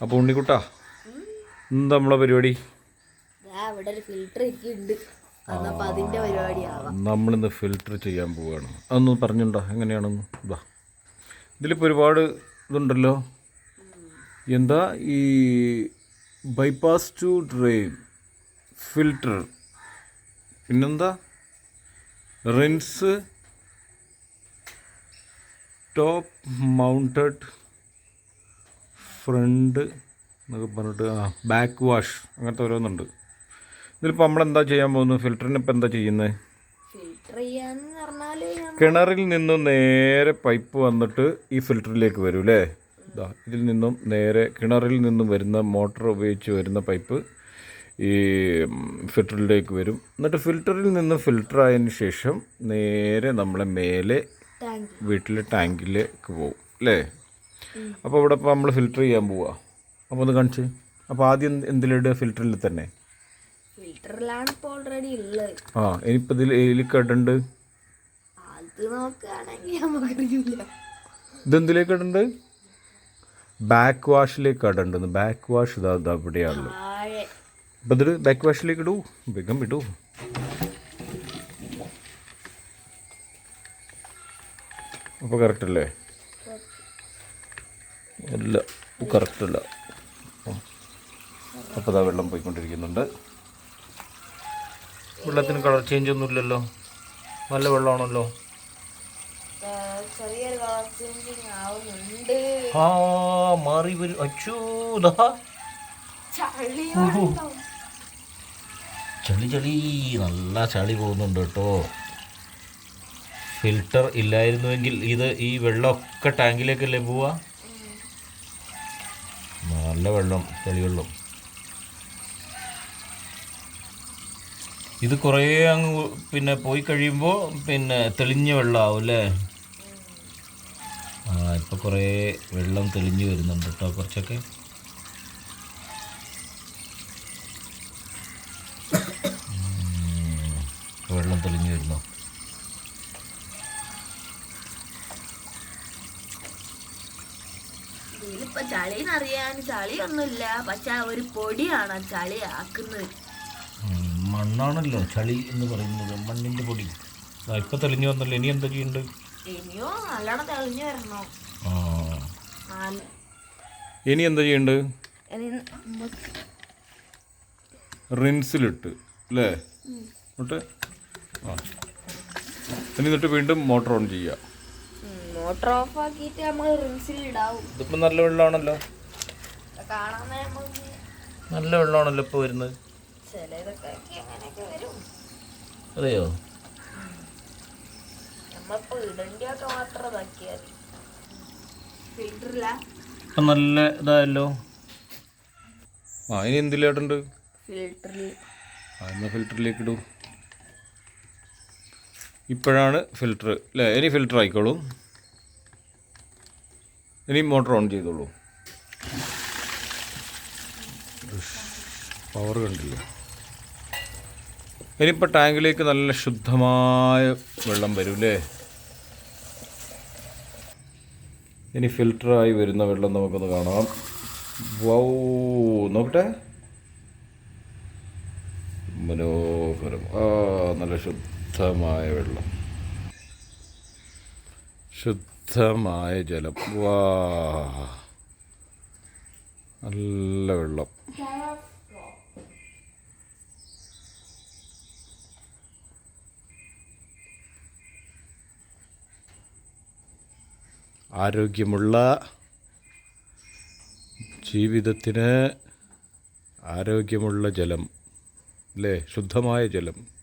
അപ്പോൾ ഉണ്ണിക്കുട്ടാ എന്താ നമ്മളെ പരിപാടി? ദാ ഇവിടെ ഒരു ഫിൽറ്റർ അതിന്റെ പരിപാടിയാവാം. നമ്മളിന്ന് ഫിൽറ്റർ ചെയ്യാൻ പോവുകയാണ് അതൊന്ന് പറഞ്ഞുണ്ടോ? എങ്ങനെയാണെന്ന്? ഇതാ ഇതിലിപ്പോൾ ഒരുപാട് ഇതുണ്ടല്ലോ. എന്താ ഈ ബൈപ്പാസ് ടു ഡ്രെയിൻ ഫിൽറ്റർ പിന്നെന്താ? റിൻസ് ടോപ്പ് മൗണ്ടഡ് ഫ്രണ്ട് എന്നൊക്കെ പറഞ്ഞിട്ട് ആ ബാക്ക് വാഷ് അങ്ങനത്തെ ഓരോന്നുണ്ട്. ഇതിലിപ്പോൾ നമ്മളെന്താ ചെയ്യാൻ പോകുന്നത് ഫിൽറ്ററിന് ഇപ്പോൾ എന്താ ചെയ്യുന്നത് കിണറിൽ നിന്നും നേരെ പൈപ്പ് വന്നിട്ട് ഈ ഫിൽറ്ററിലേക്ക് വരും അല്ലേ? ഇതാ ഇതിൽ നിന്നും നേരെ കിണറിൽ നിന്നും വരുന്ന മോട്ടർ ഉപയോഗിച്ച് വരുന്ന പൈപ്പ് ഈ ഫിൽറ്ററിലേക്ക് വരും. എന്നിട്ട് ഫിൽറ്ററിൽ നിന്ന് ഫിൽറ്റർ ആയതിന് ശേഷം നേരെ നമ്മളെ മേലെ വീട്ടിലെ ടാങ്കിലേക്ക് പോകും അല്ലേ? അപ്പോൾ ഇവിടെ ഇപ്പോൾ നമ്മൾ ഫിൽറ്റർ ചെയ്യാൻ പോവുക അപ്പോൾ ഒന്ന് കാണിച്ച്. അപ്പോൾ ആദ്യം എന്തിലിടുക? ഫിൽറ്ററിൽ തന്നെ. ഫിൽറ്ററിലാണ് ഇപ്പോൾ ഓൾറെഡി ഉള്ളത്. ആ ഇനിയിപ്പോൾ ഇതിൽ നോക്കുകയാണെങ്കിൽ നമുക്കറിയില്ല ഇതെന്തിലേക്ക് ഇടണ്ട്? ബാക്ക് വാഷിലേക്ക് ഇടണ്ടെന്ന് ബാക്ക് വാഷ് ഇതാ ഇതാ ഇവിടെയാണല്ലോ അപ്പോൾ അപ്പം ഇതിൽ ബാക്ക് വാഷിലേക്ക് ഇടൂ. വേഗം ഇടൂ. അപ്പോൾ കറക്റ്റ് അല്ലേ അല്ല. കറക്റ്റ് അപ്പോൾ ഇതാ വെള്ളം പോയിക്കൊണ്ടിരിക്കുന്നുണ്ട്. വെള്ളത്തിന് കളർ ചേഞ്ച് ഒന്നും ഇല്ലല്ലോ. നല്ല വെള്ളമാണല്ലോ. ആ, ചെറിയൊരു കളർ ചേഞ്ചിങ് ആവുന്നുണ്ട്. ആ മാറി വരും. അച്ചൂതാ ചളി ചളി. നല്ല ചളി പോകുന്നുണ്ട് കേട്ടോ. ഫിൽട്ടർ ഇല്ലായിരുന്നുവെങ്കിൽ ഇത് ഈ വെള്ളമൊക്കെ ടാങ്കിലേക്കല്ലേ പോവാ? നല്ല വെള്ളം തെളിവെള്ളം ഇത് കുറേ അങ്ങ് പിന്നെ പോയി കഴിയുമ്പോൾ പിന്നെ തെളിഞ്ഞ വെള്ളമാവും അല്ലേ? ആ ഇപ്പം കുറേ വെള്ളം തെളിഞ്ഞ് വരുന്നുണ്ട് കേട്ടോ കുറച്ചൊക്കെ. വെള്ളം തെളിഞ്ഞു വരുന്നു. ഇതിലിപ്പോ ചളിന്നറിയാൻ ചളിയൊന്നുമില്ല. പക്ഷെ ആ ഒരു പൊടിയാണ് ആ ചളി ആക്കുന്നത്. മണ്ണാണല്ലോ ചളി എന്ന് പറയുന്നത് മണ്ണിന്റെ പൊടി. ഇപ്പൊ തെളിഞ്ഞു വന്നല്ലോ. ഇനി എന്താ ചെയ്യുന്നുണ്ട് ഇനിയോ നല്ലോണം തെളിഞ്ഞു വരണോ. ഇനി എന്താ ചെയ്യണ്ട്? ഇനി റിൻസിലിട്ട് അല്ലേ? എന്നിട്ട് ആ. ഇനി എന്നിട്ട് വീണ്ടും മോട്ടർ ഓൺ ചെയ്യുക മോട്ടർ ഓഫ് ആക്കിയിട്ട് നമ്മൾ റിൻസിൽ ഇടാവും. ഇതിപ്പോ നല്ല വെള്ളമാണല്ലോ. കാണാൻ നമ്മൾ നല്ല വെള്ളമാണല്ലോ ഇപ്പൊ വരുന്നത്. ചിലതൊക്കെ അങ്ങനെയൊക്കെ വരും. അതെയോ? ഇപ്പം നല്ല ഇതായല്ലോ. ആ ഇനി എന്തിലേട്ടുണ്ട് ഫിൽട്ടറിൽ ആ എന്നാൽ ഫിൽറ്ററിലേക്ക് ഇടൂ. ഇപ്പോഴാണ് ഫിൽറ്റർ. അല്ലേ ഇനി ഫിൽറ്റർ ആയിക്കോളൂ ഇനി മോട്ടർ ഓൺ ചെയ്തോളൂ. പവർ കണ്ടില്ല? ഇനിയിപ്പോൾ ടാങ്കിലേക്ക് നല്ല ശുദ്ധമായ വെള്ളം വരൂല്ലേ? ഇനി ഫിൽറ്ററായി വരുന്ന വെള്ളം നമുക്കൊന്ന് കാണാം. വൗ നോക്കട്ടെ. മനോഹരം. ആ നല്ല ശുദ്ധമായ വെള്ളം. ശുദ്ധമായ ജലം. വാ. നല്ല വെള്ളം. ആരോഗ്യമുള്ള ജീവിതത്തിന് ആരോഗ്യമുള്ള ജലം അല്ലേ? ശുദ്ധമായ ജലം.